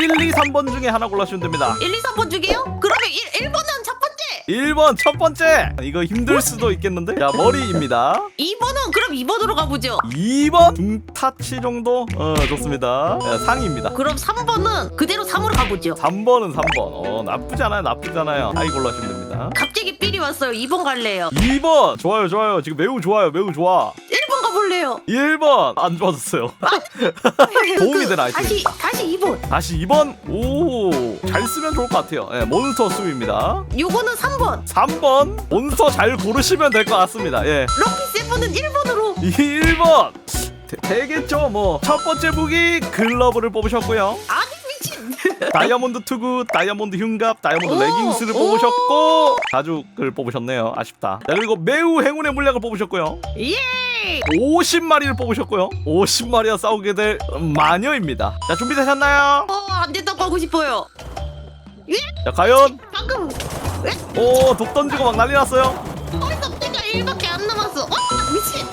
1, 2, 3번 중에 하나 골라주시면 됩니다. 1, 2, 3번 중에요? 그러면 1, 1번은 첫 번째! 1번 첫 번째! 이거 힘들 수도 있겠는데? 자 머리입니다. 2번은 그럼 2번으로 가보죠. 2번 중타치 정도? 어 좋습니다. 자, 상의입니다. 그럼 3번은 그대로 3으로 가보죠. 3번은 3번. 어 나쁘지 않아요 나쁘지 않아요. 하이 골라주시면 됩니다. 갑자기 삘이 왔어요. 2번 갈래요. 2번! 좋아요 좋아요. 지금 매우 좋아요 매우 좋아 1번 가볼래요. 1번. 안 좋아졌어요. 도움이 되는 다시 아이템입니다 다시 2번. 다시 2번. 오. 잘 쓰면 좋을 것 같아요. 예, 몬스터 수입니다. 요거는 3번. 3번. 몬스터 잘 고르시면 될 것 같습니다. 예. 럭키 세븐은 1번으로. 1번. 되, 겠죠 뭐. 첫 번째 무기 글러브를 뽑으셨고요. 아니 미친. 다이아몬드 투구 다이아몬드 흉갑 다이아몬드 오, 레깅스를 오. 뽑으셨고 가죽을 뽑으셨네요. 아쉽다. 자 그리고 매우 행운의 물약을 뽑으셨고요. 예 50마리를 뽑으셨고요. 50마리와 싸우게 될 마녀입니다. 자 준비되셨나요? 어, 안 된다고 하고 싶어요. 자 과연. 방금 왜? 오독 던지고 막 난리 났어요